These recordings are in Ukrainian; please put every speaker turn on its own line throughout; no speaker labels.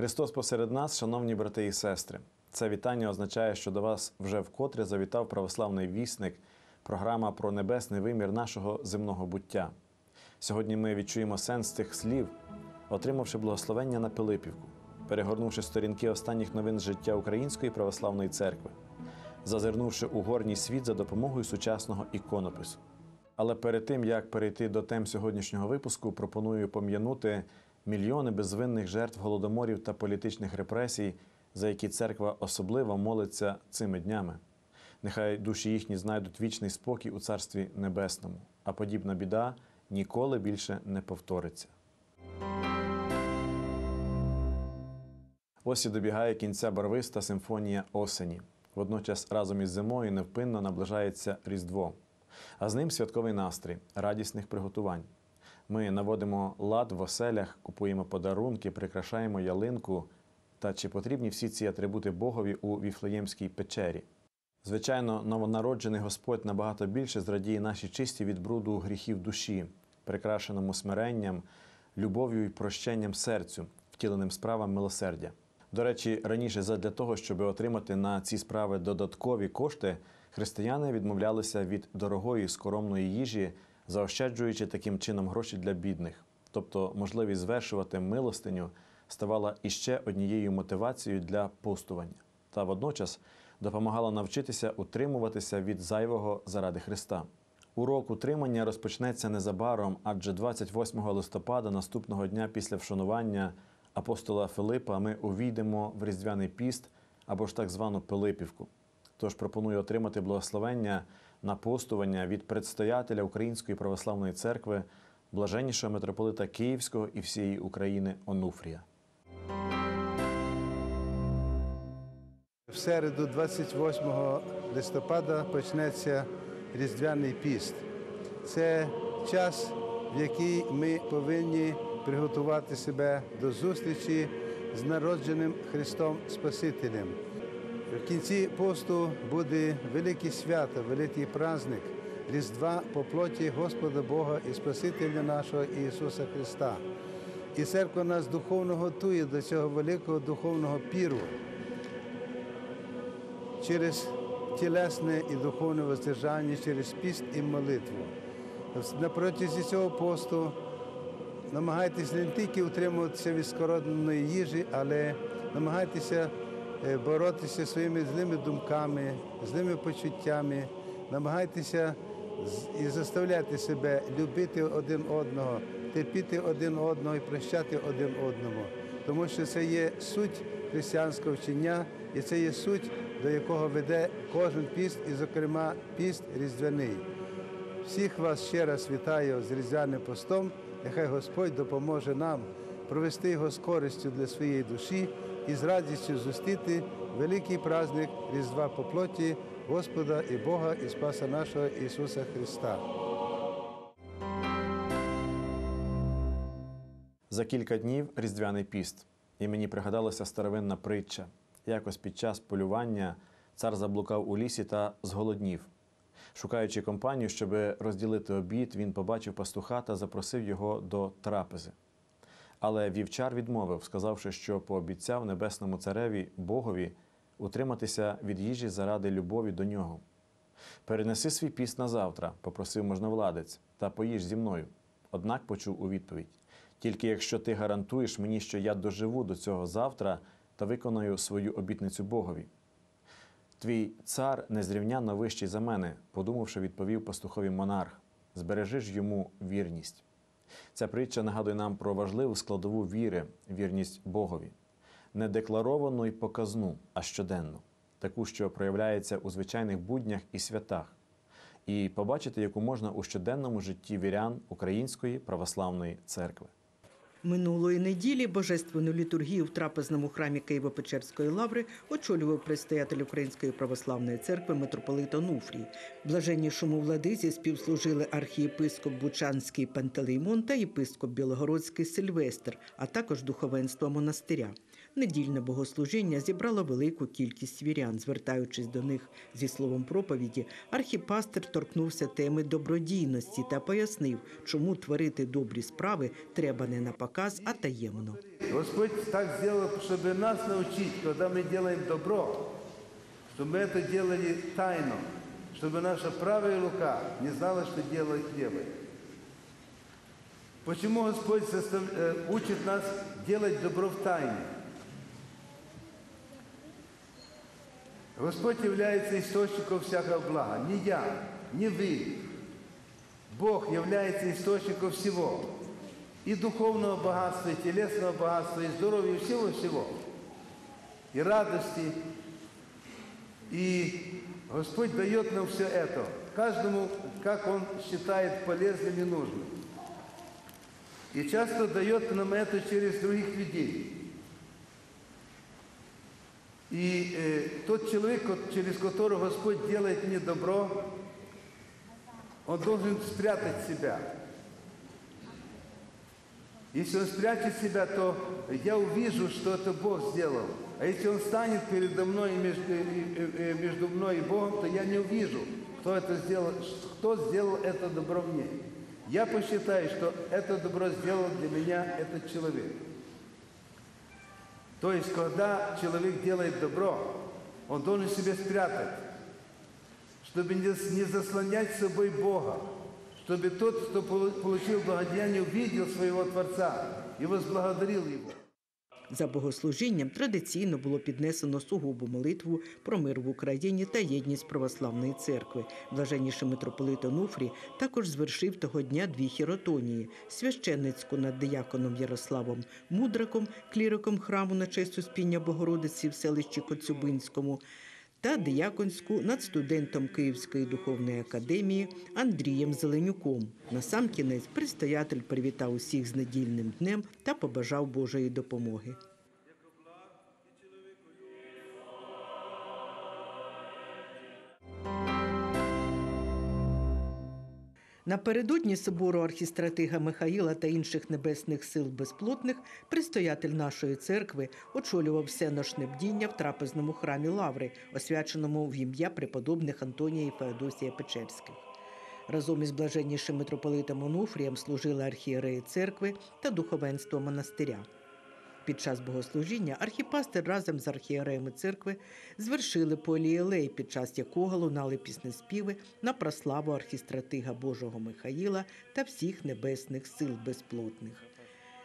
Христос посеред нас, шановні брати і сестри. Це вітання означає, що до вас вже вкотре завітав православний вісник, програма про небесний вимір нашого земного буття. Сьогодні ми відчуємо сенс цих слів, отримавши благословення на Пилипівку, перегорнувши сторінки останніх новин життя Української православної церкви, зазирнувши у горній світ за допомогою сучасного іконопису. Але перед тим як перейти до тем сьогоднішнього випуску, пропоную пом'янути мільйони безвинних жертв голодоморів та політичних репресій, за які церква особливо молиться цими днями. Нехай душі їхні знайдуть вічний спокій у Царстві Небесному, а подібна біда ніколи більше не повториться. Ось і добігає кінця барвиста симфонія осені. Водночас разом із зимою невпинно наближається Різдво, а з ним святковий настрій, радісних приготувань. Ми наводимо лад в оселях, купуємо подарунки, прикрашаємо ялинку. Та чи потрібні всі ці атрибути Богові у Віфлеємській печері? Звичайно, новонароджений Господь набагато більше зрадіє наші чисті від бруду гріхів душі, прикрашеному смиренням, любов'ю і прощенням серцю, втіленим справам милосердя. До речі, раніше задля того, щоб отримати на ці справи додаткові кошти, християни відмовлялися від дорогої скоромної їжі, заощаджуючи таким чином гроші для бідних. Тобто можливість звершувати милостиню ставала іще однією мотивацією для постування, та водночас допомагала навчитися утримуватися від зайвого заради Христа. Урок утримання розпочнеться незабаром, адже 28 листопада, наступного дня після вшанування апостола Филипа, ми увійдемо в Різдвяний піст або ж так звану Пилипівку. Тож пропоную отримати благословення на постування від предстоятеля Української православної церкви, блаженнішого митрополита Київського і всієї України Онуфрія.
В середу, 28 листопада, почнеться Різдвяний піст. Це час, в який ми повинні приготувати себе до зустрічі з народженим Христом Спасителем. В кінці посту буде велике свято, великий праздник Різдва по плоті Господа Бога і Спасителя нашого Ісуса Христа. І церква нас духовно готує до цього великого духовного піру через тілесне і духовне воздержання, через піст і молитву. На протязі цього посту намагайтеся не тільки утримуватися від скородної їжі, але намагайтеся боротися своїми злими думками, злими почуттями, намагайтеся і заставляти себе любити один одного, терпіти один одного і прощати один одному. Тому що це є суть християнського вчення, і це є суть, до якого веде кожен піст, і, зокрема, піст різдвяний. Всіх вас ще раз вітаю з різдвяним постом. Нехай Господь допоможе нам провести його з користю для своєї душі і з радістю зустріти великий праздник Різдва по плоті Господа і Бога і Спаса нашого Ісуса Христа.
За кілька днів Різдвяний піст, і мені пригадалася старовинна притча. Якось під час полювання цар заблукав у лісі та зголоднів. Шукаючи компанію, щоб розділити обід, він побачив пастуха та запросив його до трапези. Але вівчар відмовив, сказавши, що пообіцяв небесному цареві Богові утриматися від їжі заради любові до нього. Перенеси свій піст на завтра, попросив можновладець, та поїж зі мною. Однак почув у відповідь: тільки якщо ти гарантуєш мені, що я доживу до цього завтра та виконаю свою обітницю Богові. Твій цар незрівняно вищий за мене, подумавши, відповів пастухові монарх, збережи ж йому вірність. Ця притча нагадує нам про важливу складову віри, вірність Богові, не декларовану і показну, а щоденну, таку, що проявляється у звичайних буднях і святах, і побачити, яку можна у щоденному житті вірян Української православної церкви.
Минулої неділі божественну літургію в трапезному храмі Києво-Печерської лаври очолював предстоятель Української православної церкви митрополит Онуфрій. Блаженнішому владизі співслужили архієпископ Бучанський Пантелеймон та єпископ Білогородський Сильвестр, а також духовенство монастиря Недільне богослужіння зібрало велику кількість вірян. Звертаючись до них зі словом проповіді, архіпастер торкнувся теми добродійності та пояснив, чому творити добрі справи треба не на показ, а таємно.
Господь так сделал, чтобы нас научить, когда мы делаем добро, чтобы мы это делали тайно, чтобы наша правая рука не знала, что делает левая. Почему Господь состав- э, учит нас делать добро в тайне? Господь является источником всякого блага. Не я, не вы. Бог является источником всего. И духовного богатства, и телесного богатства, и здоровья, и всего-всего. И радости. И Господь дает нам все это. Каждому, как Он считает полезным и нужным. И часто дает нам это через других людей. И э, тот человек, через которого Господь делает мне добро, он должен спрятать себя. Если он спрячет себя, то я увижу, что это Бог сделал. А если он станет передо мной и между, и- и между мной и Богом, то я не увижу, кто это сделал, кто сделал это добро мне. Я посчитаю, что это добро сделал для меня этот человек. То есть, когда человек делает добро, он должен себя спрятать, чтобы не заслонять собой Бога, чтобы тот, кто полу- получил благодеяние, увидел своего Творца и возблагодарил Его.
За богослужінням традиційно було піднесено сугубу молитву про мир в Україні та єдність православної церкви. Блаженніший митрополит Онуфрі також звершив того дня дві хіротонії: священницьку над дияконом Ярославом Мудраком, кліриком храму на честь Успіння Богородиці в селищі Коцюбинському. Та дияконську над студентом Київської духовної академії Андрієм Зеленюком. Насамкінець предстоятель привітав усіх з недільним днем та побажав Божої допомоги. Напередодні собору архістратига Михаїла та інших небесних сил безплотних предстоятель нашої церкви очолював всеношне бдіння в трапезному храмі Лаври, освяченому в ім'я преподобних Антонія і Феодосія Печерських. Разом із блаженнішим митрополитом Онуфрієм служили архієреї церкви та духовенство монастиря. Під час богослужіння архіпастер разом з архієреями церкви звершили полієлей, під час якого лунали піснеспіви на прославу архістратига Божого Михаїла та всіх небесних сил безплотних.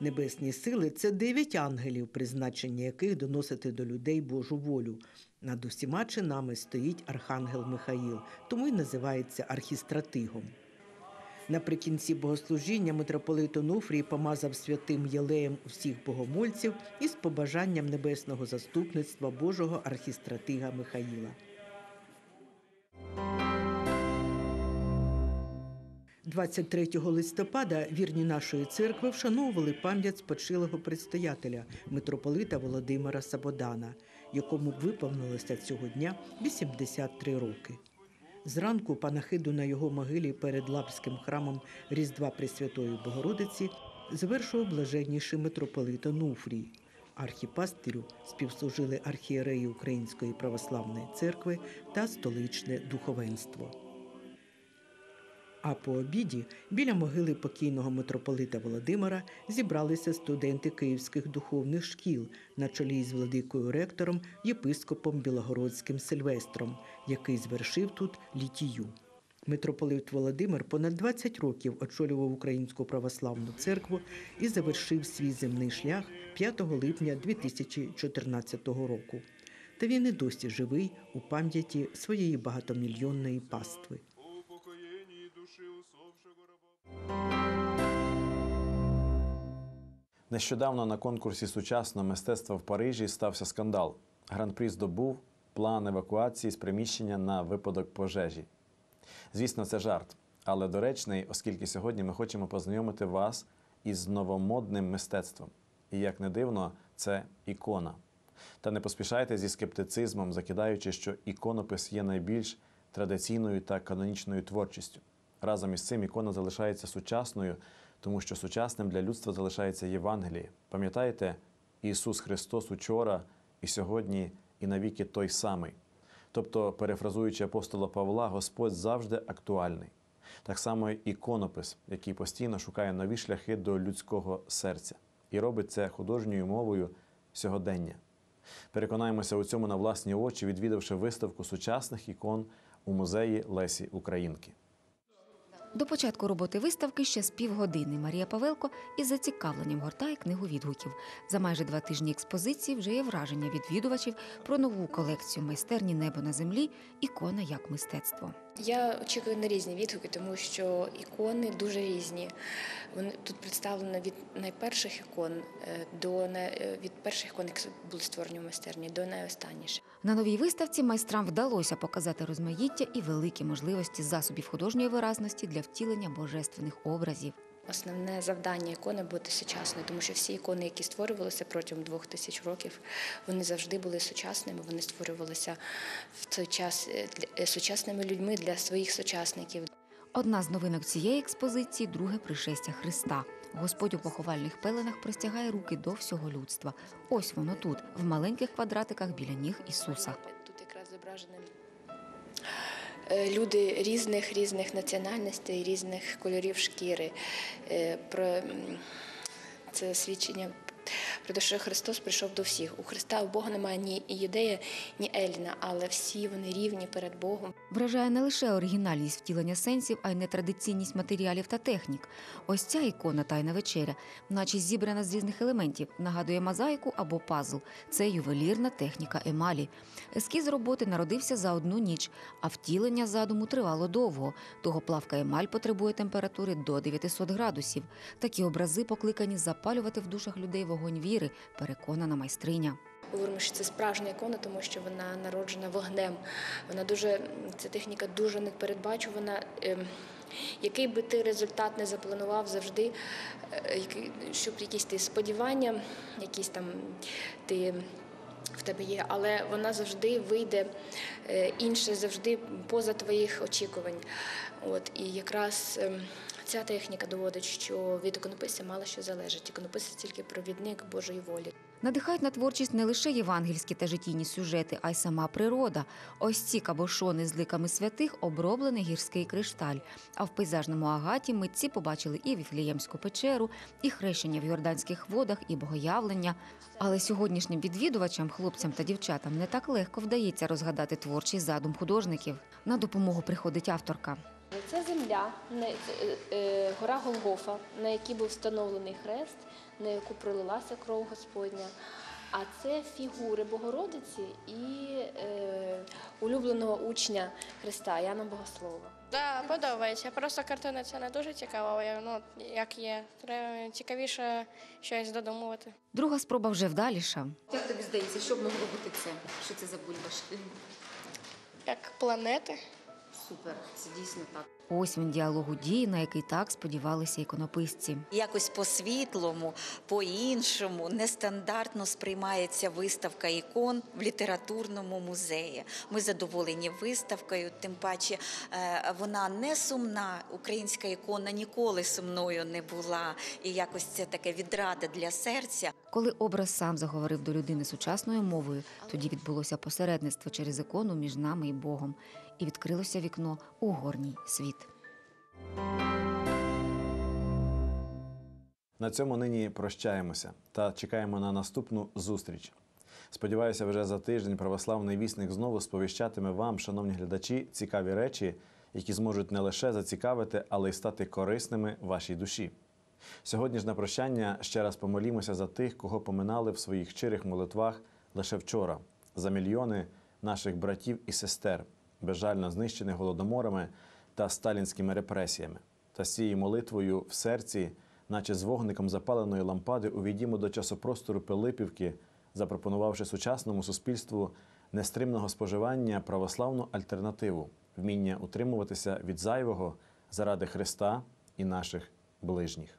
Небесні сили це дев'ять ангелів, призначення яких доносити до людей Божу волю. Над усіма чинами стоїть архангел Михаїл, тому й називається архістратигом. Наприкінці богослужіння митрополит Онуфрій помазав святим єлеєм всіх богомольців із побажанням небесного заступництва Божого архістратига Михаїла. 23 листопада вірні нашої церкви вшановували пам'ять спочилого предстоятеля митрополита Володимира Сабодана, якому виповнилося цього дня 83 роки. Зранку панахиду на його могилі перед Лапським храмом Різдва Пресвятої Богородиці завершував блаженніший митрополит Онуфрій. Архіпастирю співслужили архієреї Української православної церкви та столичне духовенство. А по обіді біля могили покійного митрополита Володимира зібралися студенти київських духовних шкіл на чолі з владикою ректором єпископом Білогородським Сильвестром, який звершив тут літію. Митрополит Володимир понад 20 років очолював Українську православну церкву і завершив свій земний шлях 5 липня 2014 року. Та він і досі живий у пам'яті своєї багатомільйонної пастви.
Нещодавно на конкурсі сучасного мистецтва в Парижі стався скандал. Гран-прі здобув план евакуації з приміщення на випадок пожежі. Звісно, це жарт, але доречний, оскільки сьогодні ми хочемо познайомити вас із новомодним мистецтвом. І як не дивно, це ікона. Та не поспішайте зі скептицизмом, закидаючи, що іконопис є найбільш традиційною та канонічною творчістю. Разом із цим ікона залишається сучасною, тому що сучасним для людства залишається Євангеліє. Пам'ятаєте, Ісус Христос учора і сьогодні, і навіки той самий. Тобто, перефразуючи апостола Павла, Господь завжди актуальний. Так само і іконопис, який постійно шукає нові шляхи до людського серця. і робить це художньою мовою сьогодення. Переконаємося у цьому на власні очі, відвідавши виставку сучасних ікон у музеї Лесі Українки.
До початку роботи виставки ще з півгодини Марія Павелко із зацікавленням гортає книгу відгуків. За майже два тижні експозиції вже є враження відвідувачів про нову колекцію майстерні Небо на землі ікона як мистецтво.
Я очікую на різні відгуки, тому що ікони дуже різні. Вони тут представлено від найперших ікон е, до е, від перших ікон, які були створені в майстерні, до найостанніших.
На новій виставці майстрам вдалося показати розмаїття і великі можливості засобів художньої виразності для втілення божественних образів.
Основне завдання ікони бути сучасною, тому що всі ікони, які створювалися протягом двох тисяч років, вони завжди були сучасними. Вони створювалися в той час е, е, сучасними людьми для своїх сучасників.
Одна з новинок цієї експозиції друге пришестя Христа. Господь у поховальних пеленах простягає руки до всього людства. Ось воно тут, в маленьких квадратиках біля ніг Ісуса.
Тут якраз зображені е, люди різних різних національностей, різних кольорів шкіри. Е, Про це свідчення про що Христос прийшов до всіх. У Христа у Бога немає ні юдея, ні Еліна, але всі вони рівні перед Богом.
Вражає не лише оригінальність втілення сенсів, а й нетрадиційність матеріалів та технік. Ось ця ікона Тайна вечеря, наче зібрана з різних елементів, нагадує мозаїку або пазл. Це ювелірна техніка емалі. Ескіз роботи народився за одну ніч, а втілення задуму тривало довго. Того плавка емаль потребує температури до 900 градусів. Такі образи покликані запалювати в душах людей вогонь віри, переконана майстриня.
Говоримо, що це справжня ікона, тому що вона народжена вогнем. Вона дуже ця техніка дуже непередбачувана. Ем, Який би ти результат не запланував завжди, е, щоб якісь ти сподівання, якісь там ти в тебе є, але вона завжди вийде е, інше, завжди поза твоїх очікувань. От і якраз ем, ця техніка доводить, що від іконописця мало що залежить. Іконописець тільки провідник Божої волі.
Надихають на творчість не лише євангельські та життєві сюжети, а й сама природа. Ось ці кабошони з ликами святих оброблений гірський кришталь. А в пейзажному агаті митці побачили і Віфліємську печеру, і хрещення в Йорданських водах, і богоявлення. Але сьогоднішнім відвідувачам, хлопцям та дівчатам не так легко вдається розгадати творчий задум художників. На допомогу приходить авторка.
Це земля, е, е, гора Голгофа, на якій був встановлений хрест, на яку пролилася кров Господня. А це фігури Богородиці і е, улюбленого учня Христа Яна Богослова.
Да, подобається. Просто картина це не дуже цікава, ну, як є. Треба цікавіше щось додумувати.
Друга спроба вже вдаліша.
Як тобі здається, що б могло бути це? Що це за бульбашки?
Як планети.
Супер, це дійсно так.
Ось він діалог у дії, на який так сподівалися іконописці.
Якось по-світлому, по-іншому, нестандартно сприймається виставка ікон в літературному музеї. Ми задоволені виставкою, тим паче е, вона не сумна. Українська ікона ніколи сумною не була. І якось це таке відрада для серця.
Коли образ сам заговорив до людини сучасною мовою, тоді відбулося посередництво через ікону між нами і Богом, і відкрилося вікно у горній світ.
На цьому нині прощаємося та чекаємо на наступну зустріч. Сподіваюся, вже за тиждень православний вісник знову сповіщатиме вам, шановні глядачі, цікаві речі, які зможуть не лише зацікавити, але й стати корисними вашій душі. Сьогодні ж на прощання ще раз помолімося за тих, кого поминали в своїх щирих молитвах лише вчора, за мільйони наших братів і сестер, безжально знищених голодоморами та сталінськими репресіями. Та з цією молитвою в серці, наче з вогником запаленої лампади, увійдімо до часопростору Пилипівки, запропонувавши сучасному суспільству нестримного споживання православну альтернативу, вміння утримуватися від зайвого заради Христа і наших ближніх.